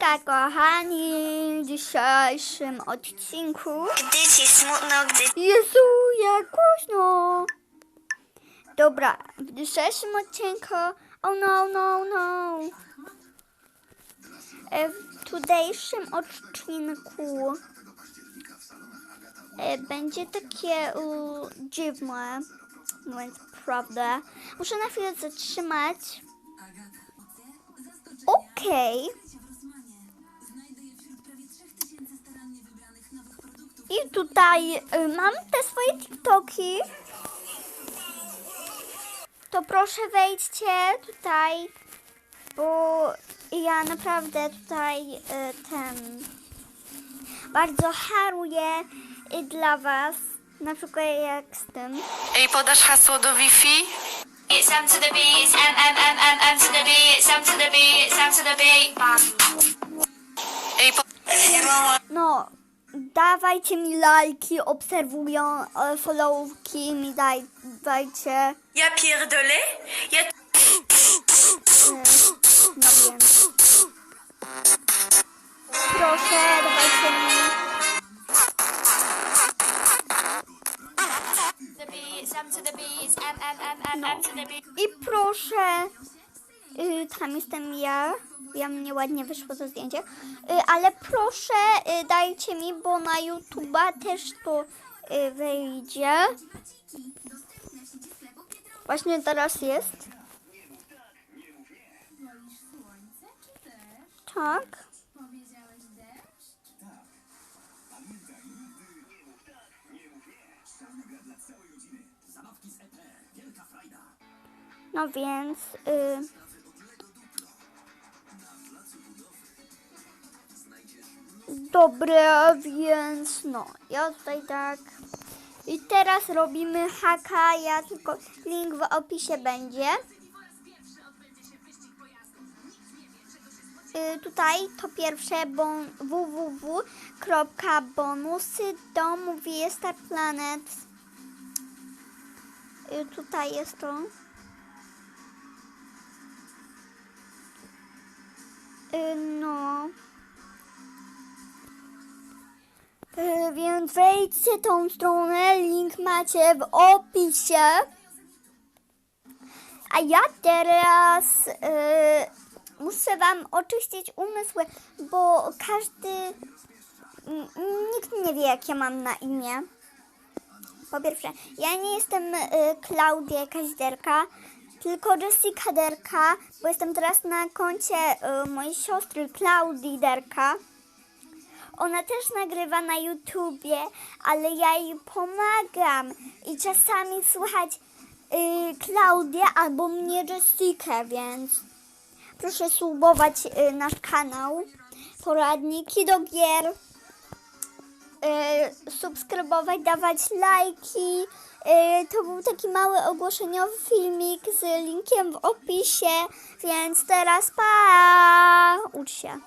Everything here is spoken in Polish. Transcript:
Hejka kochani, w dzisiejszym odcinku. Gdy ci smutno, gdy Jezu, jak głośno. Dobra, w dzisiejszym odcinku. Oh no, no, no. E, W tutejszym odcinku e, Będzie takie u, dziwne Mówiąc prawdę. Muszę na chwilę zatrzymać. Okej I tutaj y, mam te swoje TikToki. To proszę wejdźcie tutaj, bo ja naprawdę tutaj y, ten bardzo haruję y, dla was. Na przykład jak z tym. Ej, podasz hasło do Wi-Fi? It's M to the B, it's M, M, M, M, M to the B, it's M to the B, it's M to the B, bam. Ej, po... No, dawajcie mi lajki, obserwują, e, followki mi daj, dajcie. Ja pierdolę? Ja... No więc. Proszę, dawajcie mi. B. I proszę, y, tam jestem ja. Ja mnie ładnie wyszło to zdjęcie. Y, ale proszę, y, dajcie mi, bo na YouTube'a też to y, wyjdzie. Właśnie teraz jest. Tak. No więc. Dobra, więc no, ja tutaj tak. I teraz robimy haka, ja tylko link w opisie będzie. Y, tutaj to pierwsze bon, www.bonusy do Movie Star Planet. Y, tutaj jest to. Y, no. Wejdźcie tą stronę, link macie w opisie. A ja teraz y, muszę Wam oczyścić umysły, bo każdy, n- nikt nie wie, jak ja mam na imię. Po pierwsze, ja nie jestem y, Klaudia jakaś derka, tylko Jessica Derka, bo jestem teraz na koncie y, mojej siostry Klaudii Derka. Ona też nagrywa na YouTubie, ale ja jej pomagam i czasami słychać y, Klaudię albo mnie Jessikę, więc proszę subować y, nasz kanał. Poradniki do gier. Y, subskrybować, dawać lajki. Y, to był taki mały ogłoszeniowy filmik z linkiem w opisie, więc teraz pa! Ucz się.